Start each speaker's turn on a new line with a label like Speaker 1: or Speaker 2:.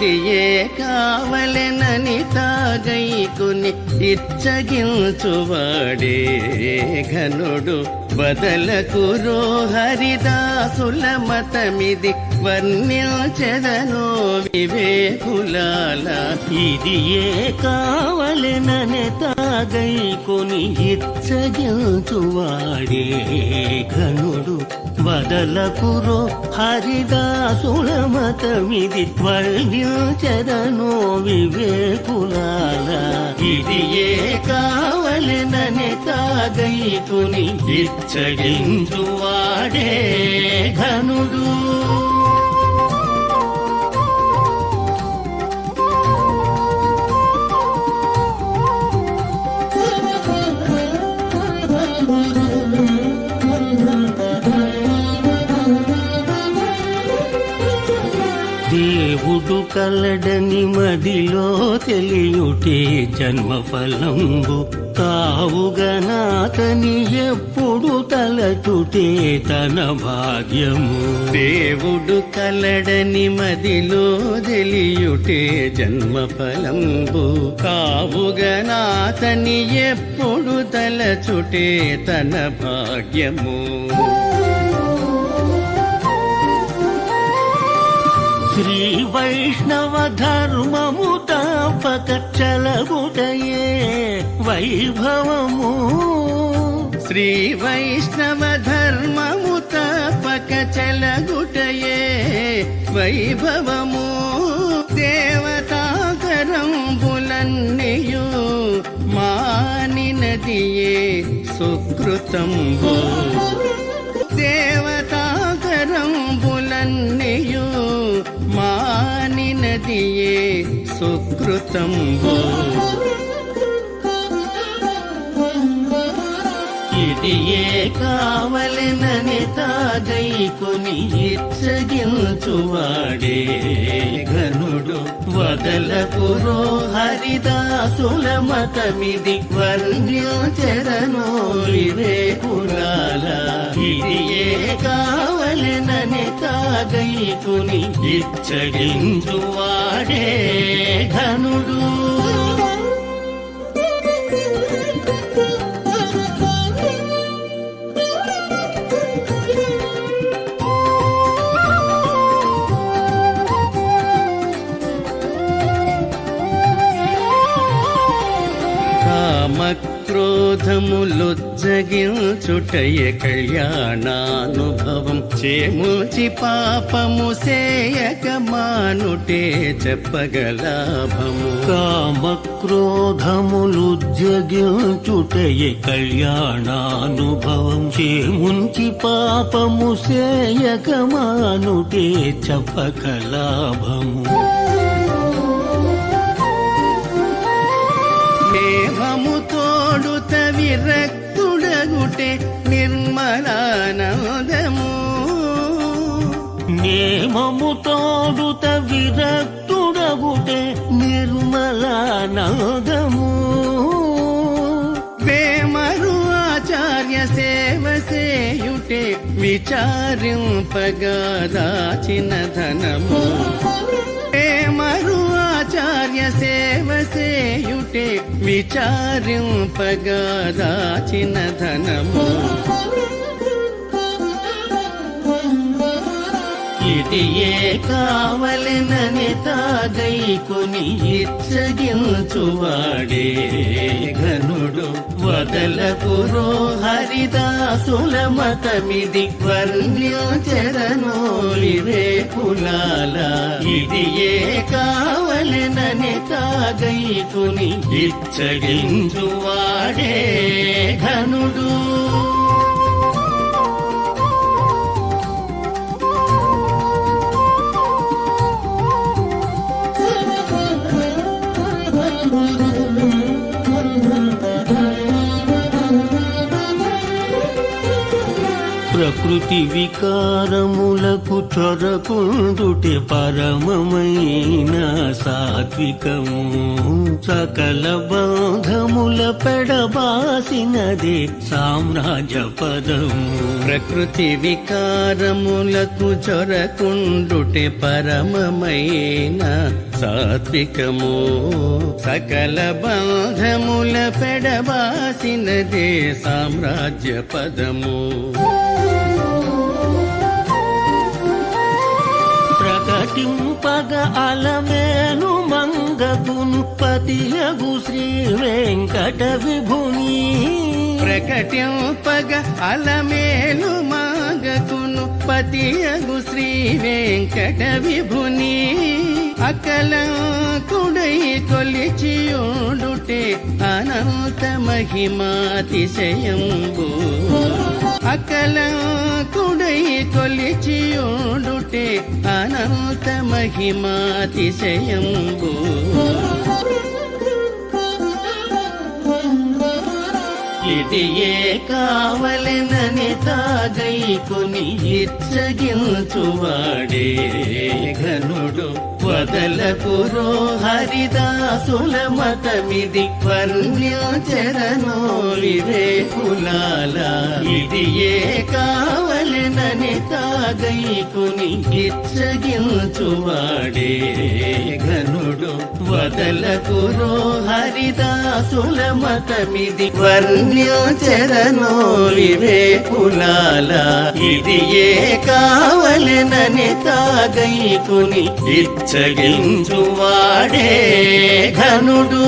Speaker 1: ఇది ఏ కావలెనని తాగైకుని ఇచ్చగించువాడే ఘనుడు బదలకు హరిదాసుల మతమిది వర్ణించెదనో వివేకులాల.
Speaker 2: ఇది ఏ కావలెననే తాగై కొని ఇచ్చగించువాడే ఘనుడు. వదలకురో హరిదాసుల మతమిది వర్ణించదనో వివేకులాల. ఇది ఏ కావలెననే తాగై కొని ఇచ్చగించువాడే ఘనుడు. కలడని మదిలో తెలియుటే జన్మఫలంబు కావుగనాతని ఎప్పుడు తలచుటే తన భాగ్యము.
Speaker 1: దేవుడు కలడని మదిలో తెలియుటే జన్మఫలంబు కావుగనాతని ఎప్పుడు తలచుటే తన భాగ్యము.
Speaker 2: శ్రీ వైష్ణవ ధర్మము తాపక చలముటయే వైభవము.
Speaker 1: శ్రీ వైష్ణవ ధర్మము తాపక చలగుటయే వైభవము. దేవతాకరంబులన్నయు మానినదియే సుకృతంబు. దేవ సుకృతంబు
Speaker 2: ఇది ఏ కావలెనని తాగై కొని ఇచ్చగించువాడే. ఘనుడు వదలకురో హరిదాసుల మతమిది వర్ణ్యోచరనో వివేకులాల ఇది ఏ కావలెనని తాగై కొని ఇచ్చగించువాడే ఘనుడు.
Speaker 1: కామక్రోధములొజ్జగించుటయ కళ్యాణానుభవం. చేముచి పాపము సేయక మానుటే చెప్పగలాభము.
Speaker 2: కామక్రోధములు జగించుటయే కళ్యాణానుభవం. చేముంచి పాపము సేయక
Speaker 1: మానుటే చెప్పగలాభము. విరక్తుడగుటే నిర్మలానందము.
Speaker 2: నేమము తోడుత విరక్తుడగుటే నిర్మలానందము.
Speaker 1: వేమరు ఆచార్య సేవ సేయుటే విచారింపగా దాచిన ధనము. వేమరు ఆచార్య సేవ సేయుటే విచారింపగా దాచిన ధనము.
Speaker 2: ఇది ఏ కావలెనని తాగై కొని ఇచ్చగించువాడే. ఘనుడు వదలకు హరిదాసుల మతమిది వర్ణ్యచరణోలి రే కులాల ఇది ఏ కావలెనని తాగై కొని ఇచ్చగించువాడే ఘనుడు. ప్రకృతి వికారములకు చొరకుండుటే పరమమైన సాత్వికము. సకల బంధముల పెడబాసినదే సామ్రాజ్య పదము
Speaker 1: ప్రకృతి వికారములకు చొరకుండుటే పరమమైన సాత్వికము. సకల బంధముల పెడబాసినదే సామ్రాజ్య పదము
Speaker 2: పగ అలమేను మంగతును పతియగు శ్రీ వెంకట విభుని.
Speaker 1: ప్రకటింపగ అలమేలు మాగకును పతియగు శ్రీ వెంకట విభుని. అకల కుడై కొలిచియుండుటే అనంత మహిమాతిశయంబు. అకలంకుడై కుడై అనంత మహిమాతిశయంబు.
Speaker 2: ఇది కావలెనని తాగై కొని ఇచ్చగించువాడే ఘనుడు వదలకురో హరిదాసుల మతమిది వర్ణ్యాచరణో వివేకులాల ఇది ఏ కావలెనని తాగైకుని ఇచ్చగించువాడే ఘనుడు వదలకురో హరిదాసుల మతమిది వర్ణ్యాచరణో కులాల. ఇది ఏ కావలెనని తాగైకుని ఇచ్చగించువాడే ఘనుడు.